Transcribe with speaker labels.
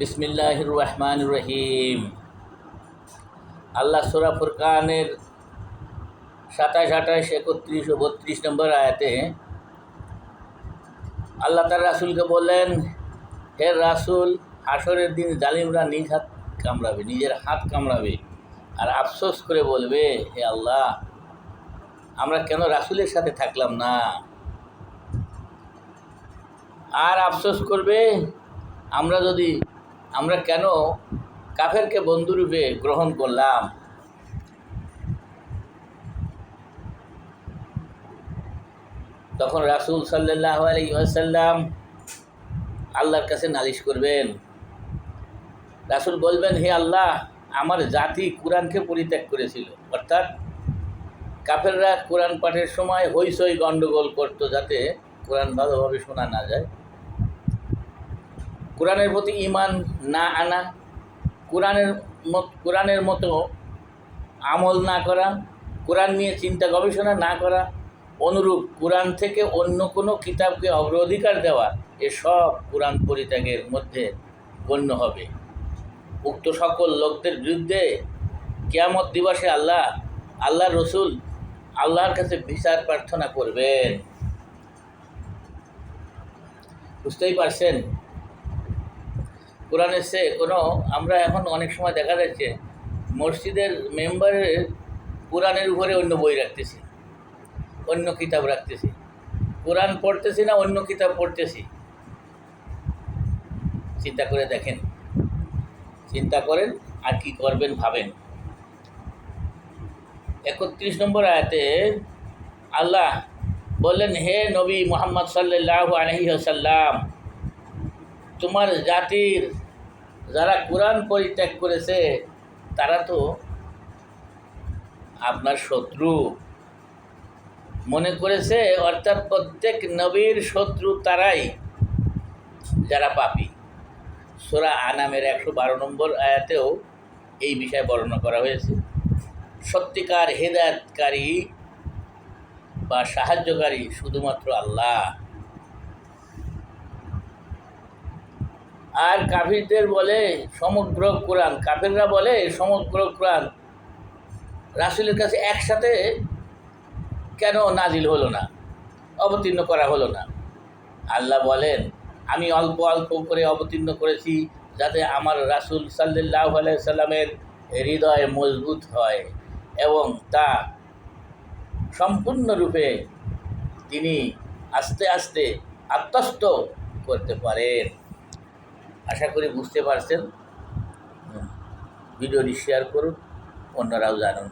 Speaker 1: বিসমিল্লাহ রহমান রহিম আল্লাহ সুরা ফুরকানের সাতাশ, আঠাশ, একত্রিশ ও বত্রিশ নম্বর আয়াতে আল্লাহ তার রাসুলকে বললেন, হে রাসুল, হাসরের দিন জালিমরা নিজ হাত কামড়াবে, নিজের হাত কামড়াবে আর আফসোস করে বলবে, হে আল্লাহ, আমরা কেন রাসুলের সাথে থাকলাম না? আর আফসোস করবে, আমরা যদি আমরা কেন কাফেরকে বন্ধুরূপে গ্রহণ করলাম? তখন রাসুল সাল্লাহ আলাইসাল্লাম আল্লাহর কাছে নালিশ করবেন। রাসুল বলবেন, হে আল্লাহ, আমার জাতি কোরআনকে পরিত্যাগ করেছিল। অর্থাৎ কাফেররা কোরআন পাঠের সময় হইসই গণ্ডগোল করতো যাতে কোরআন ভালোভাবে শোনা না যায়। কোরআনের প্রতি ইমান না আনা, কোরআনের মত কোরআনের মতো আমল না করা, কোরআন নিয়ে চিন্তা গবেষণা না করা, অনুরূপ কোরআন থেকে অন্য কোনো কিতাবকে অগ্রাধিকার দেওয়া এসব কোরআন পরিত্যাগের মধ্যে গণ্য হবে। উক্ত সকল লোকদের বিরুদ্ধে কেয়ামত দিবসে আল্লাহ আল্লাহ রসুল আল্লাহর কাছে বিচার প্রার্থনা করবেন। বুঝতেই পারছেন? কোরআনের সে কোনো আমরা এখন অনেক সময় দেখা যাচ্ছে মসজিদের মেম্বারের কোরআনের উপরে অন্য বই রাখতেছি, অন্য কিতাব রাখতেছি। কোরআন পড়তেছি না, অন্য কিতাব পড়তেছি। চিন্তা করে দেখেন, চিন্তা করেন আর কি করবেন ভাবেন। একত্রিশ নম্বর আয়াতে আল্লাহ বললেন, হে নবী মোহাম্মদ সাল্লাহ আলহি সাল্লাম তোমার জাতির যারা কোরআন পরিত্যাগ করেছে, তারা তো আপনার শত্রু। মনে করেছে, অর্থাৎ প্রত্যেক নবীর শত্রু তারাই যারা পাপি। সোরা আনামের একশো বারো নম্বর আয়াতেও এই বিষয়ে বর্ণনা করা হয়েছে। সত্যিকার হেদায়তকারী বা সাহায্যকারী শুধুমাত্র আল্লাহ। আর কাফিরদের বলে সমগ্র কোরআন। কাফিররা বলে সমগ্র কোরআন। রাসুলের কাছে একসাথে কেন নাজিল হলো না? অবতীর্ণ করা হলো না। আল্লাহ বলেন, আমি অল্প অল্প করে অবতীর্ণ করেছি যাতে আমার রাসুল সাল্লাহ সাল্লামের হৃদয় মজবুত হয় এবং তা সম্পূর্ণরূপে তিনি আস্তে আস্তে আত্মস্থ করতে পারেন। আশা করি বুঝতে পারছেন। ভিডিওটি শেয়ার করুন অন্যরাও জানুন।